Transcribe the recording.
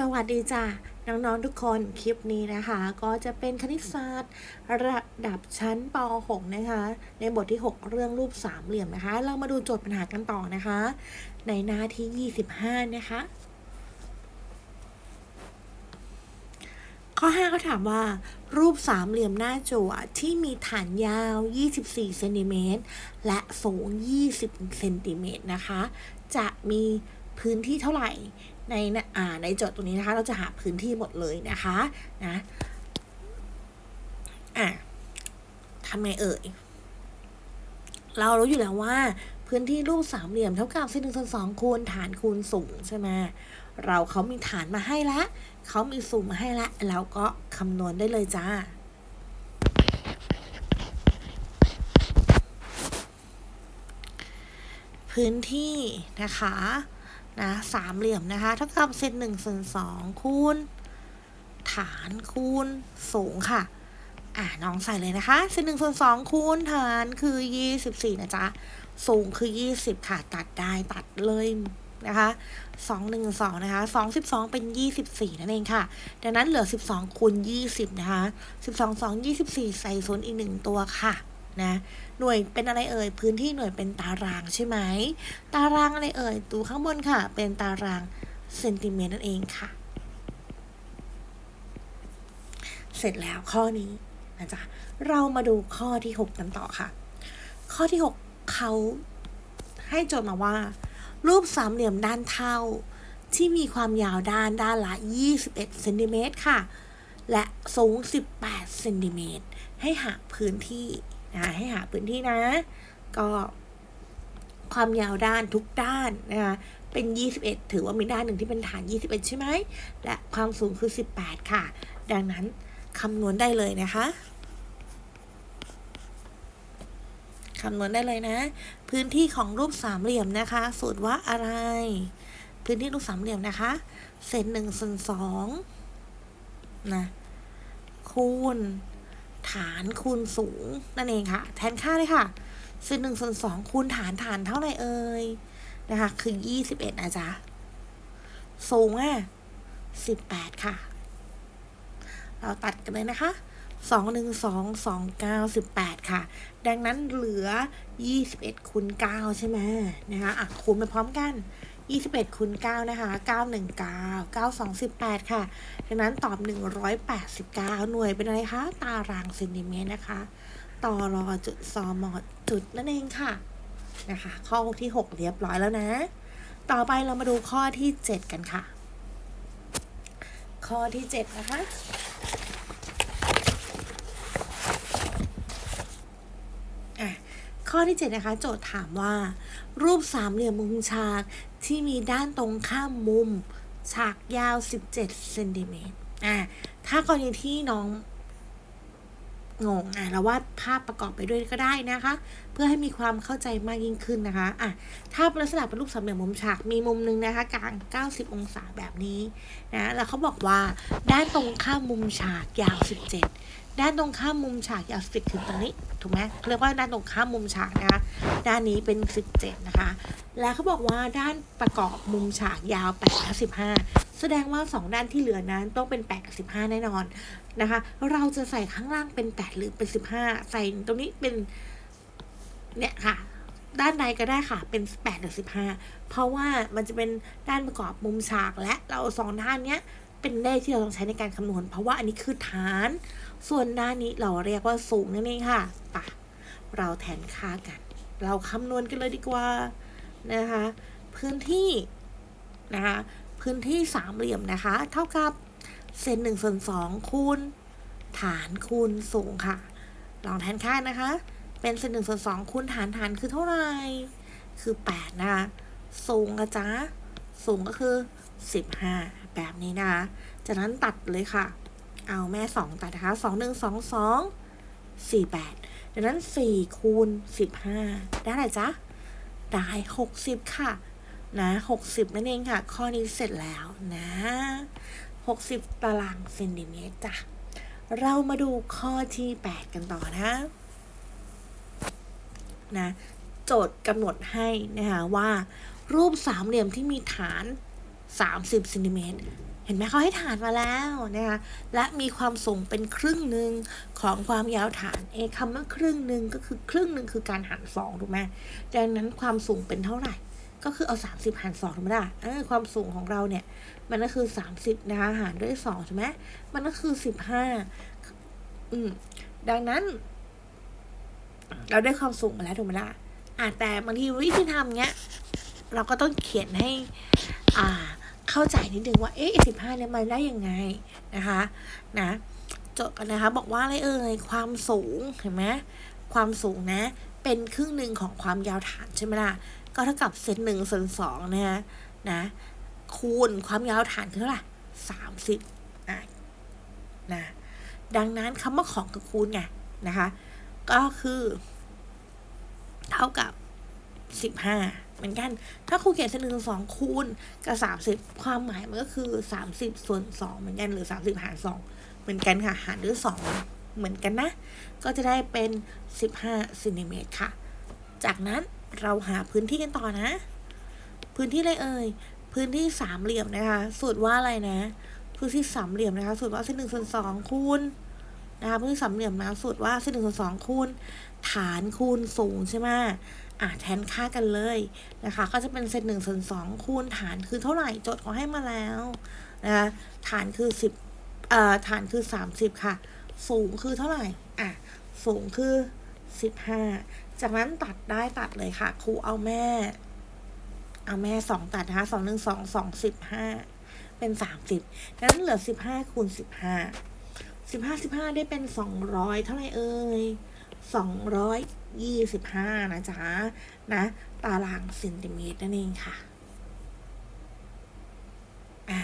สวัสดีจ้ะน้องๆทุกคนคลิปนี้นะคะ ก็จะเป็นคณิตศาสตร์ ระดับชั้นป .6 นะคะ ในบทที่ 6 เรื่องรูปสามเหลี่ยมนะคะ เรามาดูโจทย์ปัญหากันต่อนะคะ ในหน้าที่ 25 นะคะ ข้อ 5 เขาถามว่า รูปสามเหลี่ยมหน้าจั่วที่มีฐานยาว 24เซนติเมตรและสูง 20เซนติเมตรนะคะ จะมี พื้นที่เท่าไหร่ในอ่าในโจทย์ตรงนี้นะคะ เราจะหาพื้นที่หมดเลยนะคะนะอะทำไงเอ่ย เรารู้อยู่แล้วว่า พื้นที่รูปสามเหลี่ยมเท่ากับเส้นหนึ่งส่วนสองคูณฐานคูณสูงใช่ไหมเราเขามีฐานมาให้ล้วเขามีสูงมาให้แล้วเราก็คำนวณได้เลยจ้าพื้นที่นะคะ นะสามเหลี่ยมนะคะ เท่ากับเซนหนึ่งส่วนสองคูณ ฐานคูณสูงค่ะ อ่าน้องใส่เลยนะคะเซนหนึ่งส่วนสองคูณฐานคือยี่สิบสี่นะจ๊ะ สูงคือยี่สิบค่ะ ตัดได้ตัดเลยนะคะสองหนึ่งสองนะคะสองสิบสองเป็นยี่สิบสี่นั่นเองค่ะ ดังนั้นเหลือสิบสองคูณยี่สิบนะคะสิบสองสองยี่สิบสี่ใส่ศูนย์อีกหนึ่งตัวค่ะ นะหน่วยเป็นอะไรเอ่ยพื้นที่หน่วยเป็นตารางใช่ไหมตารางอะไรเอ่ยตัวข้างบนค่ะ เป็นตารางเซนติเมตรนั่นเองค่ะ เสร็จแล้วข้อนี้นะจ๊ะเรามาดูข้อที่ 6 กันต่อค่ะ ข้อที่ 6 เขาให้โจทย์มาว่า รูปสามเหลี่ยมด้านเท่า ที่มีความยาวด้านด้านละ 21เซนติเมตรค่ะ และสูง 18เซนติเมตรให้หาพื้นที่ นะให้หาพื้นที่นะ ก็ความยาวด้านทุกด้านนะคะเป็น 21 ถือว่ามีด้านหนึ่งที่เป็นฐาน 21 ใช่ไหม และความสูงคือ 18 ค่ะ ดังนั้นคำนวณได้เลยนะคะคำนวณได้เลยนะ พื้นที่ของรูปสามเหลี่ยมนะคะ สูตรว่าอะไร พื้นที่รูปสามเหลี่ยมนะคะเศษหนึ่งส่วนสองนะคูณ ฐานคูณสูงนั่นเองค่ะ แทนค่าเลยค่ะเศษหนึ่งส่วนสองคูณฐานฐานเท่าไหร่เอ่ยนะคะคือยี่สิบเอ็ดนะจ๊ะสูงอะสิบแปดค่ะ เราตัดกันเลยนะคะสองหนึ่งสองสองเก้าสิบแปดค่ะ ดังนั้นเหลือยี่สิบเอ็ดคูณเก้าใช่ไหมนะคะอะคูณไปพร้อมกัน ยี่สิบเอ็ดคูณเก้านะคะเก้าหนึ่งเก้าเก้าสองสิบแปดค่ะ ดังนั้นตอบหนึ่งร้อยแปดสิบเก้าหน่วยเป็นอะไรคะ ตารางเซนติเมตรนะคะต่อรอจุดซอมอจุดนั่นเองค่ะ นะคะ ข้อที่หกเรียบร้อยแล้วนะ ต่อไปเรามาดูข้อที่เจ็ดกันค่ะ ข้อที่เจ็ดนะคะ ข้อที่ 7 นะคะ โจทย์ถามว่า รูปสามเหลี่ยมมุมฉากที่มีด้านตรงข้ามมุม ฉากยาว 17เซนติเมตรอะถ้ากรณีที่น้องงงอะเราวาดภาพประกอบไปด้วยก็ได้นะคะ เพื่อให้มีความเข้าใจมากยิ่งขึ้นนะคะอะถ้าลักษณะเป็นรูปสามเหลี่ยมมุมฉากมีมุมหนึ่งนะคะกลาง 90 องศาแบบนี้นะแล้วเขาบอกว่าด้านตรงข้ามมุมฉากยาว 17 ด้านตรงข้ามมุมฉากยาว10ถึงตรงนี้ถูกไหมเรียกว่าด้านตรงข้ามมุมฉากนะคะด้านนี้เป็น 17 นะคะ แล้วเขาบอกว่าด้านประกอบมุมฉากยาว8และ15 แสดงว่า 2 ด้านที่เหลือนั้นต้องเป็น8กับ15 แน่นอนนะคะ เราจะใส่ข้างล่างเป็น 8 หรือเป็น 15 ใส่ตรงนี้เป็นเนี่ยค่ะด้านในก็ได้ค่ะ เป็น 8 หรือ 15 เพราะว่ามันจะเป็นด้านประกอบมุมฉากและเราสองด้านเนี้ยเป็นเลขที่เราต้องใช้ในการคำนวณ เพราะว่าอันนี้คือฐาน ส่วนด้านนี้เราเรียกว่าสูงนั่นเองค่ะปะเราแทนค่ากัน เราคำนวณกันเลยดีกว่านะคะ พื้นที่นะคะพื้นที่สามเหลี่ยมนะคะ เท่ากับเซนหนึ่งส่วนสองคูณฐานคูณสูงค่ะ ลองแทนค่านะคะ เป็นเซนหนึ่งส่วนสองคูณฐานฐานคือเท่าไหร่คือแปดนะคะสูงอะจ๊ะสูงก็คือสิบห้าแบบนี้นะคะจากนั้นตัดเลยค่ะ เอาแม่สองตัดนะคะสองหนึ่งสองสองสี่แปดดังนั้นสี่คูณสิบห้าได้อะไรจ๊ะ ได้หกสิบค่ะ นะหกสิบนั่นเองค่ะ ข้อนี้เสร็จแล้วนะหกสิบตารางเซนติเมตรจ้ะ เรามาดูข้อที่แปดกันต่อนะ นะ โจทย์กำหนดให้นะคะว่า รูปสามเหลี่ยมที่มีฐาน 30เซนติเมตร เห็นไหมเขาให้ฐานมาแล้วนะคะและมีความสูงเป็นครึ่งหนึ่งของความยาวฐานเอคำว่าครึ่งหนึ่งก็คือครึ่งหนึ่งคือการหารสองถูกไหมดังนั้นความสูงเป็นเท่าไหร่ ก็คือเอาสามสิบหารสองถูกไหมล่ะเออความสูงของเราเนี่ย มันก็คือสามสิบนะคะหารด้วยสองใช่ไหมมันก็คือสิบห้าอืมดังนั้น เราได้ความสูงมาแล้วถูกไหมล่ะอะแต่บางทีวิธีทำเนี้ย เราก็ต้องเขียนให้ อ่า เข้าใจนิดนึงว่าเอ๊ะสิบห้าเนี่ยมันได้ยังไงนะคะนะจทย์กันนะคะ บอกว่าอะไรเอ่ยความสูงเห็นไหมความสูงนะ เป็นครึ่งหนึ่งของความยาวฐานใช่ไหมล่ะก็เท่ากับเซนหนึ่งส่วนสองนะคะนะคูณความยาวฐานคือเท่าไหร่สามสิบอะนะดังนั้นคำว่าของกับคูณไงนะคะ ก็คือ เท่ากับ สิบห้าเหมือนกัน ถ้าครูเขียนเส้นหนึ่งส่วนสองคูณกับสามสิบความหมายมันก็คือสามสิบส่วนสองเหมือนกันหรือสามสิบหารสองเหมือนกันค่ะ หารด้วยสองเหมือนกันนะ ก็จะได้เป็นสิบห้าซนติเมตรค่ะ จากนั้นเราหาพื้นที่กันต่อนะ พื้นที่อะไรเอ่ย พื้นที่สามเหลี่ยมนะคะ สูตรว่าอะไรนะ พื้นที่สามเหลี่ยมนะคะ สูตรว่าเส้นหนึ่งส่วนสองคูณ นะคะพื้นที่สามเหลี่ยมนะสูตรว่าเส้นหนึ่งส่วนสองคูณฐานคูณสูงใช่ไหมอะแทนค่ากันเลยนะคะ ก็จะเป็นเซนหนึ่งส่วนสองคูณฐานคือเท่าไหร่โจทย์เขาให้มาแล้วนะคะฐานคือสิบเอ่อฐานคือสามสิบค่ะ สูงคือเท่าไหร่อะสูงคือสิบห้าจากนั้นตัดได้ตัดเลยค่ะ ครูเอาแม่ เอาแม่สองตัดนะคะสองหนึ่งสองสองสิบห้าเป็นสามสิบงนั้นเหลือสิบห้าคูณสิบห้า สิบห้าสิบห้าได้เป็นสองร้อยเท่าไหร่เอ่ยสองร้อยยี่สิบห้านะจ๊ะนะ ตารางเซนติเมตรนั่นเองค่ะ อ่า